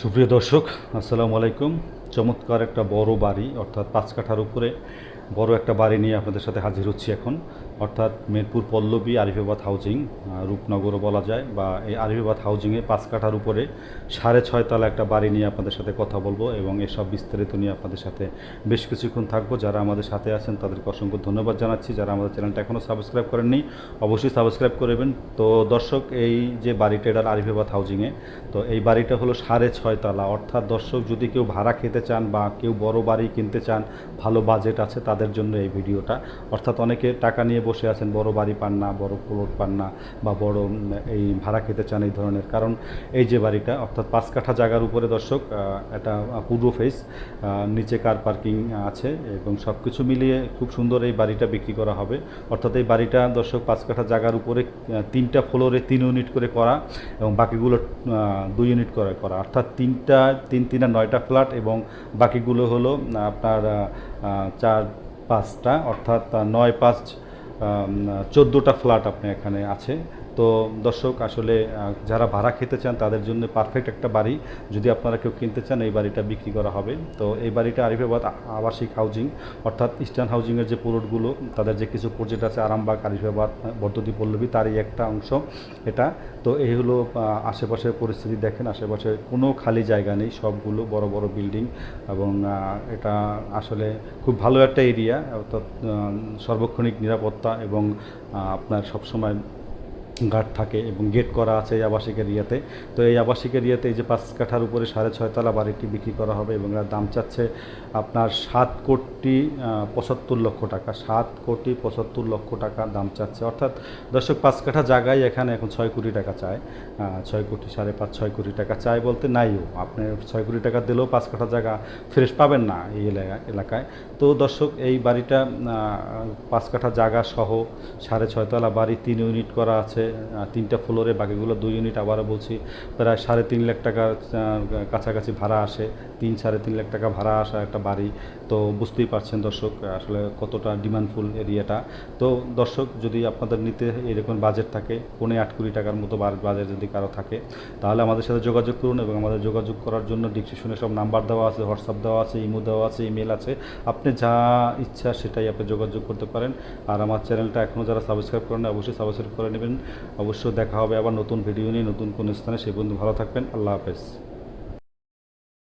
সুপ্রিয় দর্শক আসসালামু আলাইকুম। চমৎকার একটা বড় বাড়ি অর্থাৎ পাঁচ কাঠার উপরে। বড় একটা বাড়ি নিয়ে আপনাদের সাথে হাজির হচ্ছি এখন। অর্থাৎ মেরপুর পল্লবী আরিফাবাদ হাউজিং রূপনগরও বলা যায়, বা এই আরিফাবাদ হাউজিংয়ে পাঁচ কাঠার উপরে সাড়ে ছয় তলা একটা বাড়ি নিয়ে আপনাদের সাথে কথা বলব এবং এসব বিস্তারিত নিয়ে আপনাদের সাথে বেশ কিছুক্ষণ থাকব। যারা আমাদের সাথে আছেন, তাদেরকে অসংখ্য ধন্যবাদ জানাচ্ছি। যারা আমাদের চ্যানেলটা এখনও সাবস্ক্রাইব করেননি, অবশ্যই সাবস্ক্রাইব করবেন। তো দর্শক, এই যে বাড়িটা এটা আরিফাবাদ হাউজিংয়ে, তো এই বাড়িটা হলো সাড়ে ছয় তলা। অর্থাৎ দর্শক, যদি কেউ ভাড়া খেতে চান বা কেউ বড় বাড়ি কিনতে চান, ভালো বাজেট আছে, তাদের জন্য এই ভিডিওটা। অর্থাৎ অনেকে টাকা নিয়ে বসে আছেন, বড় বাড়ি পান না, বড় প্লট পান না, বা বড় এই ভাড়া খেতে চান এই ধরনের। কারণ এই যে বাড়িটা, অর্থাৎ পাঁচ কাঠা জায়গার উপরে দর্শক এটা পূর্ব ফেস নিচে কার পার্কিং আছে এবং সব কিছু মিলিয়ে খুব সুন্দর এই বাড়িটা বিক্রি করা হবে। অর্থাৎ এই বাড়িটা দর্শক পাঁচ কাঠা জায়গার উপরে তিনটা ফ্লোরে তিন ইউনিট করে করা এবং বাকিগুলো দুই ইউনিট করে করা। অর্থাৎ তিনটা, তিন তিনটা নয়টা ফ্ল্যাট এবং বাকিগুলো হলো আপনার চার পাঁচটা অর্থাৎ নয় পাঁচ চোদ্দোটা ফ্ল্যাট আপনি এখানে আছে। তো দর্শক, আসলে যারা ভাড়া খেতে চান, তাদের জন্য পারফেক্ট একটা বাড়ি। যদি আপনারা কেউ কিনতে চান, এই বাড়িটা বিক্রি করা হবে। তো এই বাড়িটা আরিফাবাদ আবাসিক হাউজিং অর্থাৎ ইস্টার্ন হাউজিংয়ের যে পুরোটগুলো, তাদের যে কিছু প্রজেক্ট আছে, আরামবাগ আরিফাবাদ বর্ধতি, পল্লবী, তারই একটা অংশ এটা। তো এই হলো আশেপাশের পরিস্থিতি দেখেন, আশেপাশে কোনো খালি জায়গা নেই, সবগুলো বড় বড় বিল্ডিং এবং এটা আসলে খুব ভালো একটা এরিয়া অর্থাৎ সর্বক্ষণিক নিরাপত্তা এবং আপনার সবসময় গার্ড থাকে এবং গেট করা আছে এই আবাসিক এরিয়াতে। তো এই আবাসিক এরিয়াতে এই যে পাঁচ কাঠার উপরে সাড়ে ছয়তলা বাড়িটি বিক্রি করা হবে এবং এর দাম চাচ্ছে আপনার সাত কোটি পঁচাত্তর লক্ষ টাকা। সাত কোটি, পঁচাত্তর লক্ষ টাকা দাম চাচ্ছে। অর্থাৎ দর্শক, পাঁচ কাঠা জায়গায় এখানে এখন ছয় কোটি টাকা চায়। ছয় কোটি, সাড়ে পাঁচ, ছয় কোটি টাকা চায় বলতে নাইও। আপনি ছয় কোটি টাকা দিলেও পাঁচ কাঠা জায়গা ফ্রেশ পাবেন না এই এলাকা এলাকায়। তো দর্শক, এই বাড়িটা পাঁচ কাঠা জায়গা সহ সাড়ে ছয়তলা বাড়ি তিন ইউনিট করা আছে। তিনটা ফ্লোরে বাকিগুলো দুই ইউনিট আবারও বলছি প্রায় সাড়ে তিন লাখ আহ, কাছাকাছি ভাড়া আসে। তিন সাড়ে তিন লাখ টাকা ভাড়া আসা একটা বাড়ি। তো বুঝতেই পারছেন দর্শক আসলে কতটা ডিমান্ডফুল এরিয়াটা। তো দর্শক যদি আপনাদের নিতে এরকম বাজেট থাকে পৌনে আট কোটি টাকার মতো বাজেট যদি কারও থাকে তাহলে আমাদের সাথে যোগাযোগ করুন এবং আমাদের যোগাযোগ করার জন্য ডিসক্রিপশনে সব নাম্বার দেওয়া আছে হোয়াটসঅ্যাপ দেওয়া আছে ইমো দেওয়া আছে ইমেল আছে। আপনি যা ইচ্ছা সেটাই আপনি যোগাযোগ করতে পারেন। আর আমার চ্যানেলটা এখনও যারা সাবস্ক্রাইব করেন অবশ্যই সাবস্ক্রাইব করে নেবেন। অবশ্যই দেখা হবে আবার নতুন ভিডিও নিয়ে, নতুন কোন স্থানে। সে পর্যন্ত ভালো থাকবেন। আল্লাহ হাফেজ।